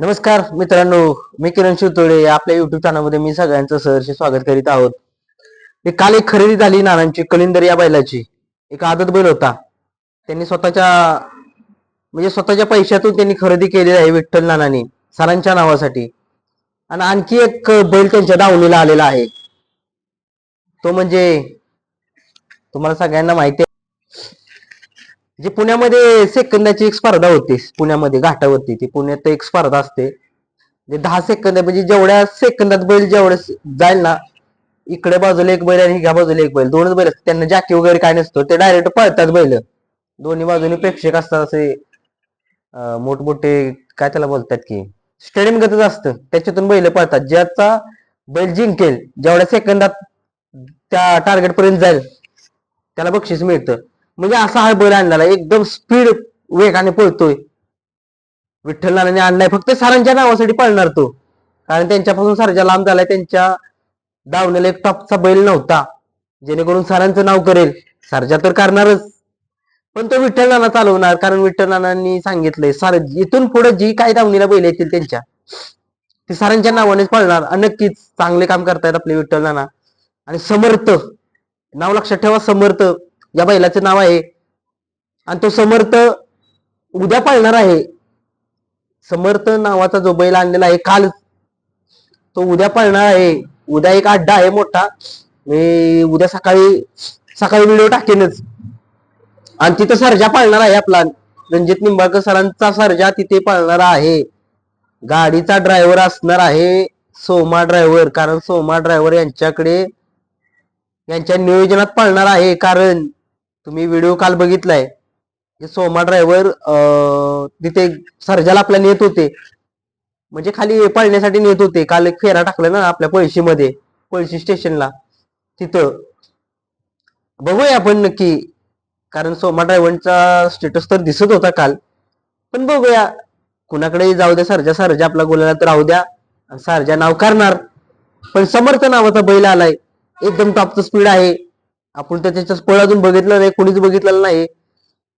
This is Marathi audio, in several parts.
नमस्कार मित्रांनो मी किरण शिवतोळे आपल्या युट्यूब चॅनलमध्ये मी सगळ्यांचं सहर्ष स्वागत करीत आहोत. काल एक खरेदी झाली नानांची कलिंदर या बैलाची. एक आदत बैल होता. त्यांनी स्वतःच्या म्हणजे स्वतःच्या पैशातून त्यांनी खरेदी केलेली आहे विठ्ठल नानांनी सरांच्या नावासाठी. आणि आणखी एक बैल त्यांच्या दावणीला आलेला आहे. तो म्हणजे तुम्हाला सगळ्यांना माहिती आहे. जे पुण्यामध्ये सेकंदाची एक स्पर्धा होती पुण्यामध्ये घाटावरती ती पुण्यात एक स्पर्धा असते. जे दहा सेकंद म्हणजे जेवढ्या सेकंदात बैल जेवढे जाईल ना इकडे बाजूला एक बैल आणि ह्या बाजूला एक बैल दोनच बैल असतात. त्यांना जाकी वगैरे काय नसतो ते डायरेक्ट पळतात बैल. दोन्ही बाजूनी प्रेक्षक असतात असे मोठमोठे काय त्याला बोलतात की स्टेडियम गतच असतं. त्याच्यातून बैल पळतात. ज्याचा बैल जिंकेल जेवढ्या सेकंदात त्या टार्गेट पर्यंत जाईल त्याला बक्षीस मिळतं. म्हणजे असा हा बैल आणलेला एकदम स्पीड वेगाने पळतोय. विठ्ठल नानाने आणलाय. फक्त सरांच्या नावासाठी पळणार तो. कारण त्यांच्यापासून सरजा लांब झालाय. त्यांच्या दावण्याला एक टॉपचा बैल नव्हता. जेणेकरून सरांचं नाव करेल. सरजा तर करणारच. पण तो विठ्ठल नाना चालवणार. कारण विठ्ठल नानांनी सांगितलंय सर इथून पुढे जी काय दावणीला बैल येतील त्यांच्या ते सरांच्या नावानेच पळणार. नक्कीच चांगले काम करतायत आपले विठ्ठल नाना आणि समर्थ. नाव लक्षात ठेवा समर्थ. या बैलाचं नाव आहे. आणि तो समर्थ उद्या पाळणार आहे. समर्थ नावाचा जो बैल आणलेला आहे काल तो उद्या पाळणार आहे. उद्या एक अड्डा आहे मोठा. मी उद्या सकाळी सकाळी व्हिडिओ टाकेनच. आणि तिथं सर्जा पाळणार आहे आपला. रणजित निंबाळकर सरांचा सर्जा तिथे पाळणार आहे. गाडीचा ड्रायव्हर असणार आहे सोमा ड्रायव्हर कारण सोमा ड्रायव्हर यांच्याकडे यांच्या नियोजनात पाळणार आहे. कारण तुम्ही व्हिडिओ काल बघितलाय. सोमा ड्रायव्हर तिथे सर्जाला आपल्या नेत होते. म्हणजे खाली पळण्यासाठी नेत होते. काल एक फेरा टाकला ना आपल्या पळशीमध्ये पळशी स्टेशनला. तिथं. बघूया आपण नक्की. कारण सोमा ड्रायव्हरचा स्टेटस तर दिसत होता काल. पण बघूया. कुणाकडे जाऊ द्या सरजा सरजा आपला गोलात राहू द्या. आणि सरजा नाव करणार. पण समर्थ नावाचा बैल आलाय. एकदम टॉपचं स्पीड आहे. आपण तर त्याच्या पळ अजून बघितलं नाही कोणीच बघितलेलं नाही.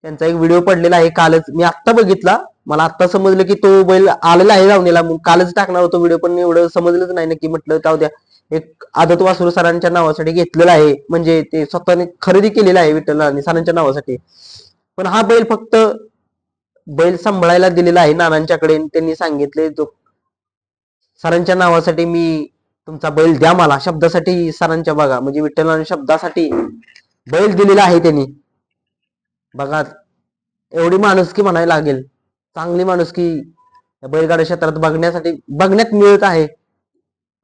त्यांचा एक व्हिडिओ पडलेला आहे कालच. मी आत्ता बघितला. मला आत्ता समजलं की तो बैल आलेला आहे लावणीला मग कालच टाकणार होतो व्हिडिओ पण एवढं समजलंच नाही नक्की. म्हटलं जाऊ द्या. एक आदत वासुर सरांच्या नावासाठी घेतलेला आहे. म्हणजे ते स्वतःने खरेदी केलेला आहे विठ्ठलांनी सरांच्या नावासाठी. पण हा बैल फक्त बैल सांभाळायला दिलेला आहे नानांच्याकडे. त्यांनी सांगितले तो सरांच्या नावासाठी मी तुमचा बैल द्या मला शब्दासाठी सरांच्या बघा म्हणजे विठ्ठलाने शब्दासाठी बैल दिलेला आहे त्यांनी. बघा एवढी माणुसकी म्हणायला लागेल. चांगली माणुसकी बैलगाड्या क्षेत्रात बघण्यासाठी बघण्यात मिळत आहे.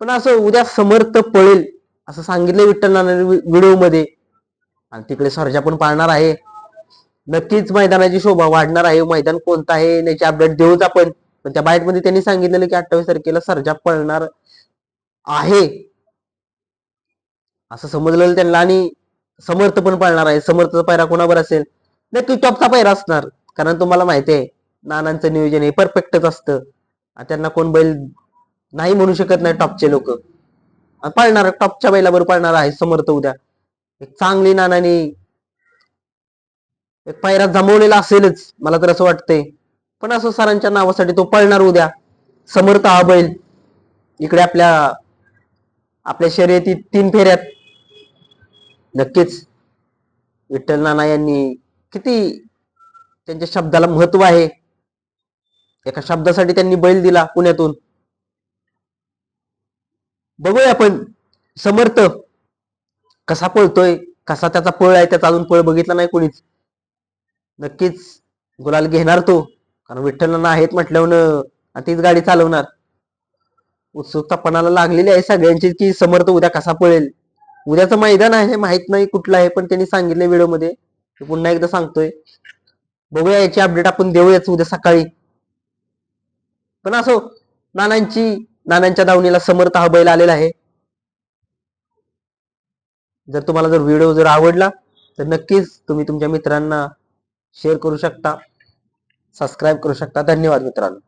पण असं उद्या समर्थ पळेल असं सांगितलं विठ्ठलाने व्हिडिओमध्ये आणि तिकडे सर्जा पण पाळणार आहे. नक्कीच मैदानाची शोभा वाढणार आहे. मैदान कोणतं आहे याची अपडेट देऊच आपण. पण त्या बाईटमध्ये त्यांनी सांगितलेलं की अठ्ठावीस तारखेला सर्जा पळणार आहे. असं समजलेलं त्यांना आणि समर्थ पण पाळणार आहे. समर्थचा पायरा कोणावर असेल? नक्की टॉपचा पायरा असणार. कारण तुम्हाला माहिती आहे नानांचं नियोजन हे परफेक्टच असतं. आणि त्यांना कोण बैल नाही म्हणू शकत नाही टॉपचे लोक. पाळणार टॉपच्या बैलावर पाळणार आहे समर्थ उद्या. एक चांगली नानानी एक पायरा जमवलेला असेलच मला तर असं वाटतंय. पण असं सरांच्या नावासाठी तो पळणार उद्या. समर्थ हा बैल इकडे आपल्या आपल्या शर्यतीत तीन फेऱ्यात. नक्कीच विठ्ठल नाना यांनी किती त्यांच्या शब्दाला महत्त्व आहे. एका शब्दासाठी त्यांनी बैल दिला पुण्यातून. बघूया आपण समर्थ कसा पळतोय कसा त्याचा पळ आहे त्याचा अजून पळ बघितला नाही कोणीच. नक्कीच गुलाल घेणार तो कारण विठ्ठल नाना आहेत म्हटल्यावर तीच गाडी चालवणार. उत्सुकता पणाला लागलेली आहे सगळ्यांची की समर्थ उद्या कसा पळेल? उद्याचं मैदान आहे माहीत नाही कुठलं आहे पण त्यांनी सांगितलं व्हिडिओमध्ये. पुन्हा एकदा सांगतोय. बघूया याची अपडेट आपण देऊयाच उद्या सकाळी. पण असो नानांची नानांच्या दावणीला समर्थ हा बैल आलेला आहे. जर तुम्हाला जर व्हिडिओ जर आवडला तर नक्कीच तुम्ही तुमच्या मित्रांना शेअर करू शकता. सबस्क्राईब करू शकता. धन्यवाद मित्रांनो.